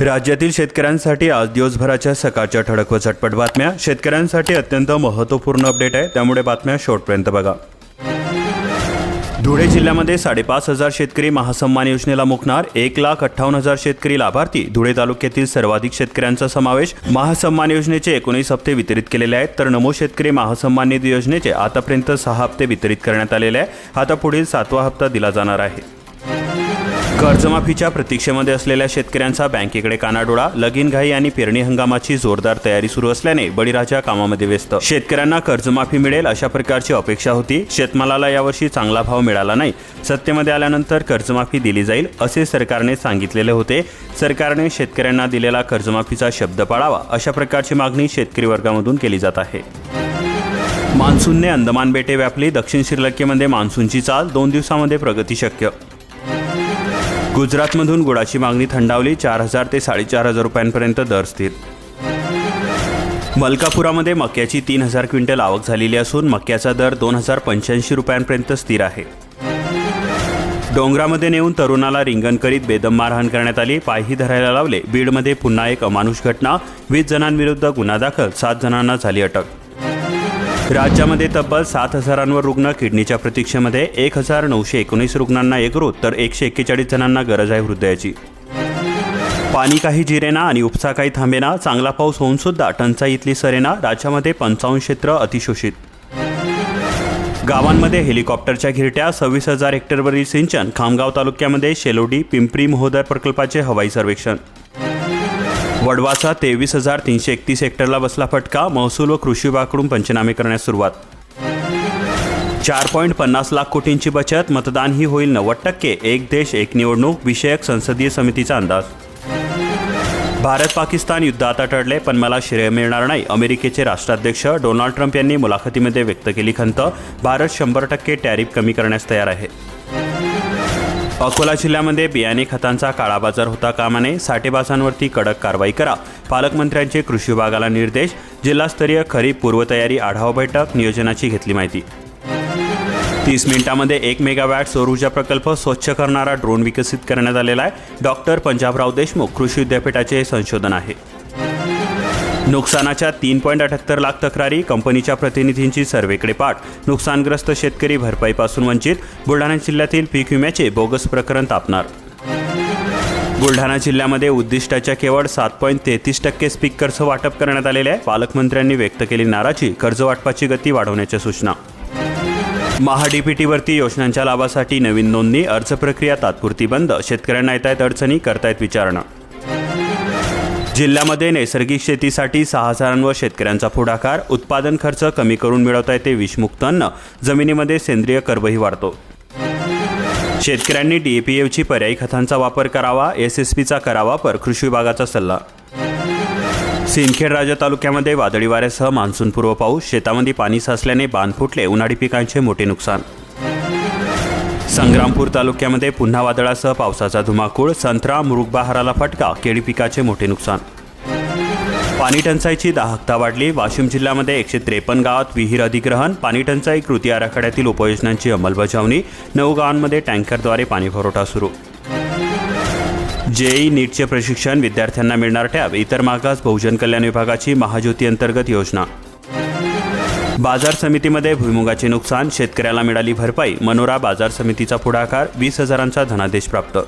राज्यातील शेतकऱ्यांसाठी आज दिवसभराच्या सकाळच्या ठळक व झटपट बातम्या. शेतकऱ्यांसाठी अत्यंत महत्त्वपूर्ण अपडेट आहे. त्यामुळे बातम्या शेवटपर्यंत बघा. धुळे जिल्ह्यामध्ये साडेपाच हजार शेतकरी महासन्मान योजनेला मुकणार. एक लाख अठ्ठावन्न हजार शेतकरी लाभार्थी. धुळे तालुक्यातील सर्वाधिक शेतकऱ्यांचा समावेश. महासन्मान योजनेचे एकोणीस हप्ते वितरित केलेले आहेत. तर नमो शेतकरी महासन्मान निधी योजनेचे आतापर्यंत सहा हप्ते वितरित करण्यात आलेले आहे आता पुढील सातवा हप्ता दिला जाणार आहे. कर्जमाफीच्या प्रतीक्षेमध्ये असलेल्या शेतकऱ्यांचा बँकेकडे कानाडोळा लगीन घाई आणि पेरणी हंगामाची जोरदार तयारी सुरू असल्याने बळीराजा कामामध्ये व्यस्त. शेतकऱ्यांना कर्जमाफी मिळेल अशा प्रकारची अपेक्षा होती. शेतमालाला यावर्षी चांगला भाव मिळाला नाही. सत्तेमध्ये आल्यानंतर कर्जमाफी दिली जाईल असे सरकारने सांगितलेले होते. सरकारने शेतकऱ्यांना दिलेला कर्जमाफीचा शब्द पाळावा अशा प्रकारची मागणी शेतकरी वर्गामधून केली जात आहे. मान्सूनने अंदमान बेटे व्यापली. दक्षिण श्रीलंकेमध्ये मान्सूनची चाल दोन दिवसामध्ये प्रगती शक्य गुजरातमधून गुळाची मागणी थंडावली चार हजार ते साडेचार हजार रुपयांपर्यंत दर स्थिर. मलकापुरामध्ये मक्याची तीन हजार क्विंटल आवक झालेली असून मक्याचा दर दोन हजार पंच्याऐंशी रुपयांपर्यंत स्थिर आहे. डोंगरामध्ये नेऊन तरुणाला रिंगण करीत बेदम मारहाण करण्यात आली. पायही धरायला लावले. बीडमध्ये पुन्हा एक अमानुष घटना. वीस जणांविरुद्ध गुन्हा दाखल. सात जणांना झाली अटक. राज्यामध्ये तब्बल सात हजारांवर रुग्ण किडनीच्या प्रतीक्षेमध्ये एक हजार नऊशे एकोणीस रुग्णांना यकृत तर एकशे एक्केचाळीस जणांना गरज आहे हृदयाची. पाणी काही जिरेना आणि उपसा काही थांबेना चांगला पाऊस होऊन सुद्धा टंचाईतली सरेना राज्यामध्ये पंचावन्न क्षेत्र अतिशोषित. गावांमध्ये हेलिकॉप्टरच्या घिरट्या सव्वीस हजार हेक्टरवरील सिंचन खामगाव तालुक्यामध्ये शेलोडी पिंपरी महोदय प्रकल्पाचे हवाई सर्वेक्षण. वडवाचा तेवीस हजार तीनशे एकतीस हेक्टरला बसला फटका महसूल व कृषी विभागाकडून पंचनामे करण्यास सुरुवात. चार पॉईंट पन्नास लाख कोटींची बचत मतदान ही होईल नव्वद टक्के एक देश एक निवडणूक विषयक संसदीय समितीचा अंदाज. भारत पाकिस्तान युद्ध आता टळले पण मला श्रेय मिळणार नाही अमेरिकेचे राष्ट्राध्यक्ष डोनाल्ड ट्रम्प यांनी मुलाखतीमध्ये व्यक्त केली खंत भारत शंभर टक्के टॅरिफ कमी करण्यास तयार आहे. अकोला जिल्ह्यामध्ये बियाणे खतांचा काळा बाजार होता कामा नये साठेबाजांवरती कडक कारवाई करा. पालकमंत्र्यांचे कृषी विभागाला निर्देश जिल्हास्तरीय खरीप पूर्वतयारी आढावा बैठक नियोजनाची घेतली माहिती. तीस मिनिटांमध्ये एक मेगावॅट सौर ऊर्जा प्रकल्प स्वच्छ करणारा ड्रोन विकसित करण्यात आलेला आहे. डॉक्टर पंजाबराव देशमुख कृषी विद्यापीठाचे हे संशोधन आहे. नुकसानाच्या तीन पॉईंट अठ्याहत्तर लाख तक्रारी कंपनीच्या प्रतिनिधींची सर्वेकडे पाठ. नुकसानग्रस्त शेतकरी भरपाईपासून वंचित. बुलढाणा जिल्ह्यातील पीक विम्याचे बोगस प्रकरण तापणार. बुलढाणा जिल्ह्यामध्ये उद्दिष्टाच्या केवळ सात पॉईंट तेहतीस टक्के पीक कर्ज वाटप करण्यात आलेले आहे. पालकमंत्र्यांनी व्यक्त केली नाराजी कर्ज वाटपाची गती वाढवण्याच्या सूचना. महाडीपीटीवरती योजनांच्या लाभासाठी नवीन नोंदणी अर्ज प्रक्रिया तात्पुरती बंद. शेतकऱ्यांना येत आहेत अडचणी करतायत विचारणा. जिल्ह्यामध्ये नैसर्गिक शेतीसाठी सहा हजारांवर शेतकऱ्यांचा पुढाकार उत्पादन खर्च कमी करून मिळवता येते विषमुक्त अन्न जमिनीमध्ये सेंद्रिय कर्बही वाढतो. शेतकऱ्यांनी डीएपीएफची पर्यायी खतांचा वापर करावा एस एस पीचा करावा वापर कृषी विभागाचा सल्ला. सिंदखेड राजा तालुक्यामध्ये वादळी वाऱ्यासह मान्सूनपूर्व पाऊस शेतामध्ये पाणी साचल्याने बांध फुटले उन्हाळी पिकांचे मोठे नुकसान. संग्रामपूर तालुक्यामध्ये पुन्हा वादळासह पावसाचा धुमाकूळ संत्रा मृगबहाराला बहाराला फटका केळी पिकाचे मोठे नुकसान. पाणी टंचाईची दाहकता वाढली. वाशिम जिल्ह्यामध्ये एकशे त्रेपन्न गावात विहीर अधिग्रहण पाणी टंचाई कृती आराखड्यातील उपाययोजनांची अंमलबजावणी नऊ गावांमध्ये टँकरद्वारे पाणीपुरवठा सुरू. जेई नीटचे प्रशिक्षण विद्यार्थ्यांना मिळणार टॅब इतर मागास बहुजन कल्याण विभागाची महाज्योती अंतर्गत योजना. बाजार समितीमध्ये भुईमुगाचे नुकसान शेतकऱ्याला मिळाली भरपाई मनोरा बाजार समितीचा पुढाकार वीस हजारांचा धनादेश प्राप्त.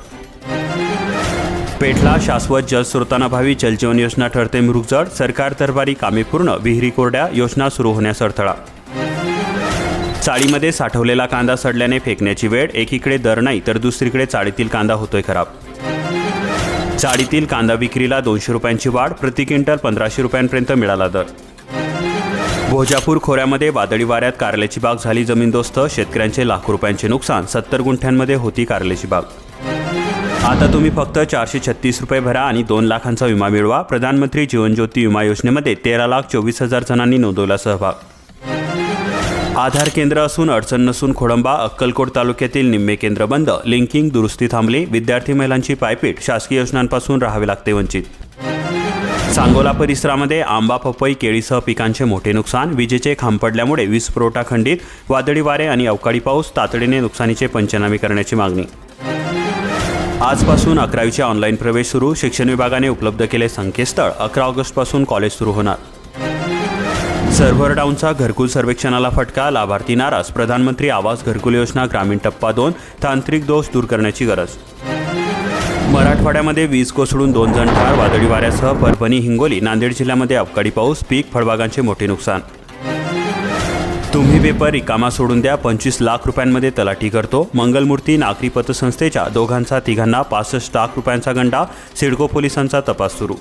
पेठला शाश्वत जलस्रोतांअभावी जलजीवन योजना ठरते मृगजड सरकार दरबारी कामे पूर्ण विहिरी कोरड्या योजना सुरू होण्यास अडथळा. चाळीमध्ये साठवलेला कांदा सडल्याने फेकण्याची वेळ एकीकडे दर नाही तर दुसरीकडे चाळीतील कांदा होतोय खराब. चाळीतील कांदा विक्रीला दोनशे रुपयांची वाढ प्रति क्विंटल पंधराशे रुपयांपर्यंत मिळाला दर. भोजापूर खोऱ्यामध्ये वादळी वाऱ्यात कारल्याची बाग झाली. जमीनदोस्त शेतकऱ्यांचे लाखो रुपयांचे नुकसान सत्तर गुंठ्यांमध्ये होती कारल्याची बाग. आता तुम्ही फक्त चारशे छत्तीस रुपये भरा आणि दोन लाखांचा विमा मिळवा. प्रधानमंत्री जीवन ज्योती विमा योजनेमध्ये तेरा लाख चोवीस हजार जणांनी नोंदवला सहभाग. आधार केंद्र असून अडचण नसून खोडंबा अक्कलकोट तालुक्यातील निम्मे केंद्र बंद. लिंकिंग दुरुस्ती थांबली. विद्यार्थी महिलांची पायपीट शासकीय योजनांपासून राहावे लागते वंचित. सांगोला परिसरामध्ये आंबा पपई केळीसह पिकांचे मोठे नुकसान विजेचे खांब पडल्यामुळे वीज पुरवठा खंडित वादळी वारे आणि अवकाळी पाऊस तातडीने नुकसानीचे पंचनामे करण्याची मागणी. आजपासून अकरावीचे ऑनलाईन प्रवेश सुरू शिक्षण विभागाने उपलब्ध केले संकेतस्थळ अकरा ऑगस्टपासून कॉलेज सुरू होणार. सर्व्हर डाऊनचा घरकुल सर्वेक्षणाला फटका लाभार्थी नाराज प्रधानमंत्री आवास घरकुल योजना ग्रामीण टप्पा दोन तांत्रिक दोष दूर करण्याची गरज. मराठवाड्यामध्ये वीज कोसळून दोन जण ठार वादळी वाऱ्यासह परभणी हिंगोली नांदेड जिल्ह्यामध्ये अवकाळी पाऊस पीक फळबागांचे मोठे नुकसान. तुम्ही पेपर रिकामा सोडून द्या पंचवीस लाख रुपयांमध्ये तलाठी करतो. मंगलमूर्ती नागरी पतसंस्थेच्या दोघांचा तिघांना पासष्ट लाख रुपयांचा गंडा सिडको पोलिसांचा तपास सुरू.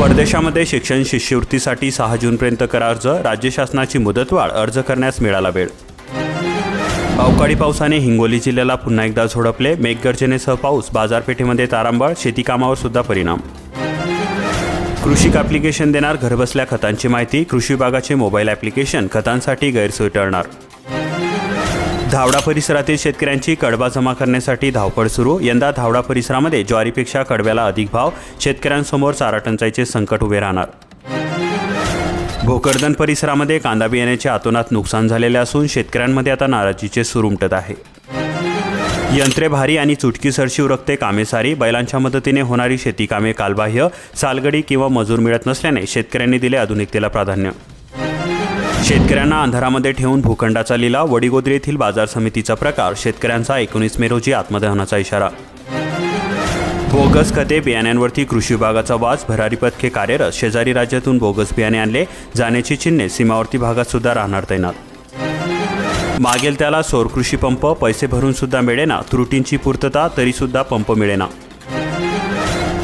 परदेशामध्ये शिक्षण शिष्यवृत्तीसाठी सहा जूनपर्यंत करा अर्ज राज्य शासनाची मुदतवाढ अर्ज करण्यास मिळाला वेळ. अवकाळी पावसाने हिंगोली जिल्ह्याला पुन्हा एकदा झोडपले. मेघगर्जनेसह पाऊस बाजारपेठेमध्ये तारांबळ शेतीकामावर सुद्धा परिणाम. कृषिक ॲप्लिकेशन देणार घरबसल्या खतांची माहिती कृषी विभागाचे मोबाईल ॲप्लिकेशन खतांसाठी गैरसोय टळणार. धावडा परिसरातील शेतकऱ्यांची कडबा जमा करण्यासाठी धावपळ सुरू. यंदा धावडा परिसरामध्ये ज्वारीपेक्षा कडव्याला अधिक भाव. शेतकऱ्यांसमोर चारा टंचाईचे संकट उभे राहणार. भोकरदन परिसरामध्ये कांदा बियाण्याचे आतोनात नुकसान झालेले असून शेतकऱ्यांमध्ये आता नाराजीचे सूर उमटत आहे. यंत्रे भारी आणि चुटकी सरशी उरकते कामे सारी बैलांच्या मदतीने होणारी शेती कामे कालबाह्य सालगडी किंवा मजूर मिळत नसल्याने शेतकऱ्यांनी दिले आधुनिकतेला प्राधान्य. शेतकऱ्यांना अंधारामध्ये ठेवून भूखंडाचा लिलाव वडिगोद्री येथील बाजार समितीचा प्रकार शेतकऱ्यांचा एकोणीस मे रोजी आत्मदहनाचा इशारा. बोगस खते बियाण्यांवरती कृषी विभागाचा वास भरारी पथके कार्यरत शेजारी राज्यातून बोगस बियाणे आणले जाण्याची चिन्हे सीमावर्ती भागात सुद्धा राहणार तैनात. मागेल त्याला सौर कृषी पंप पैसे भरून सुद्धा मिळेना त्रुटींची पूर्तता तरी सुद्धा पंप मिळेना.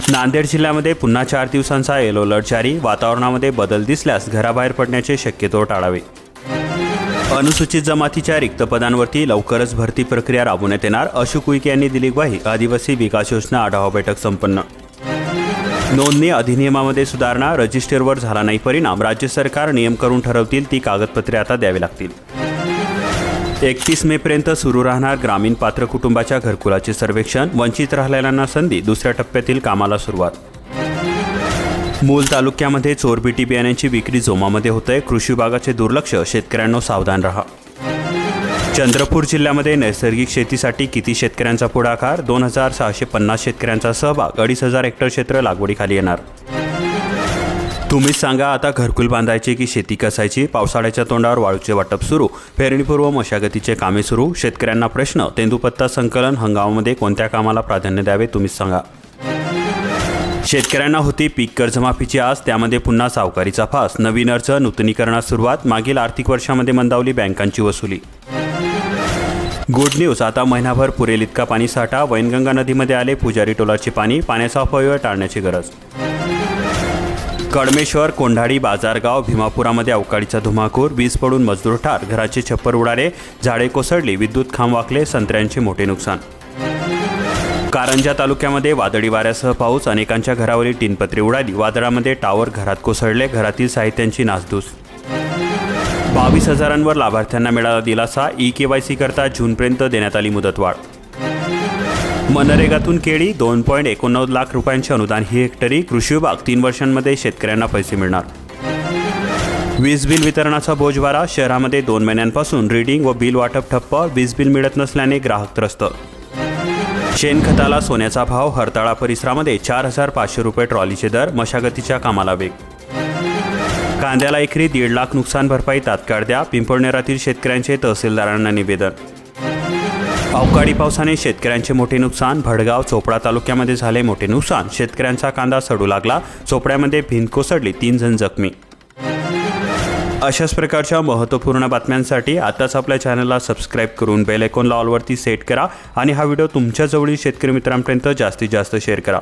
नांदेड जिल्ह्यामध्ये पुन्हा चार दिवसांचा येलो अलर्ट जारी वातावरणामध्ये बदल दिसल्यास घराबाहेर पडण्याचे शक्यतो टाळावे. अनुसूचित जमातीच्या रिक्त पदांवरती लवकरच भरती प्रक्रिया राबवण्यात येणार. अशोक उईके यांनी दिली ग्वाही. आदिवासी विकास योजना आढावा बैठक संपन्न. नोंदणी अधिनियमामध्ये सुधारणा रजिस्टरवर झाला नाही परिणाम. राज्य सरकार नियम करून ठरवतील ती कागदपत्रे आता द्यावी लागतील. एकतीस मेपर्यंत सुरू राहणार ग्रामीण पात्र कुटुंबाच्या घरकुलाचे सर्वेक्षण. वंचित राहिलेल्यांना संधी. दुसऱ्या टप्प्यातील कामाला सुरुवात. मूल तालुक्यामध्ये चोरबिटी बियाण्यांची विक्री जोमामध्ये होत आहे कृषी विभागाचे दुर्लक्ष. शेतकऱ्यांना सावधान राहा. चंद्रपूर जिल्ह्यामध्ये नैसर्गिक शेतीसाठी किती शेतकऱ्यांचा पुढाकार? दोन हजार सहाशे पन्नास शेतकऱ्यांचा सहभाग. अडीच हजार हेक्टर क्षेत्र लागवडीखाली येणार. तुम्हीच सांगा आता घरकुल बांधायची की शेती कसायची? पावसाळ्याच्या तोंडावर वाळूचे वाटप सुरू. पेरणीपूर्व मशागतीचे कामे सुरू. शेतकऱ्यांना प्रश्न. तेंदुपत्ता संकलन हंगामामध्ये कोणत्या कामाला प्राधान्य द्यावे? तुम्हीच सांगा. शेतकऱ्यांना होती पीक कर्जमाफीची आज त्यामध्ये पुन्हा सावकारीचा फास. नवीन अर्ज नूतनीकरणास सुरुवात मागील आर्थिक वर्षामध्ये मंदावली बँकांची वसुली. Good news. आता महिनाभर पुरेल इतका पाणी साठा. वैनगंगा नदीमध्ये आले पुजारी टोलाचे पाणी. पाण्याचा अपव्यय टाळण्याची गरज. कडमेश्वर कोंढाडी बाजारगाव भीमापुरामध्ये अवकाळीचा धुमाकूर. वीज पडून मजदूर ठार. घराचे छप्पर उडाले. झाडे कोसळली. विद्युत खांब वाकले. संत्र्यांचे मोठे नुकसान. कारंजा तालुक्यामध्ये वादळी वाऱ्यासह पाऊस अनेकांच्या घरावरील टिनपत्री उडाली. वादळामध्ये टावर घरात कोसळले घरातील साहित्यांची नासधूस. बावीस हजारांवर लाभार्थ्यांना मिळाला दिलासा. ई के वाय सी करता जूनपर्यंत देण्यात आली मुदतवाढ. मनरेगातून केळी दोन पॉईंट एकोणनव्वद लाख रुपयांचे अनुदान ही हेक्टरी. कृषी विभाग तीन वर्षांमध्ये शेतकऱ्यांना पैसे मिळणार. वीज बिल वितरणाचा बोजवारा. शहरामध्ये दोन महिन्यांपासून रीडिंग व बिल वाटप ठप्प. वीज बिल मिळत नसल्याने ग्राहक त्रस्त. शेणखताला सोन्याचा भाव हरताळा परिसरामध्ये चार हजार पाचशे रुपये ट्रॉलीचे दर मशागतीच्या कामाला वेग. कांद्याला एकरी दीड लाख नुकसान भरपाई तात्काळ द्या पिंपळनेरातील शेतकऱ्यांचे तहसीलदारांना निवेदन. अवकाळी पावसाने शेतकऱ्यांचे मोठे नुकसान भडगाव चोपडा तालुक्यामध्ये झाले मोठे नुकसान. शेतकऱ्यांचा कांदा सडू लागला चोपड्यामध्ये भिंत कोसडली तीन जण जखमी. अशाच प्रकारच्या महत्त्वपूर्ण बातम्यांसाठी आताच आपल्या चॅनलला सबस्क्राईब करून बेल आयकॉनला ऑलवरती सेट करा आणि हा व्हिडिओ तुमच्या जवळील शेतकरी मित्रांपर्यंत जास्तीत जास्त शेअर करा.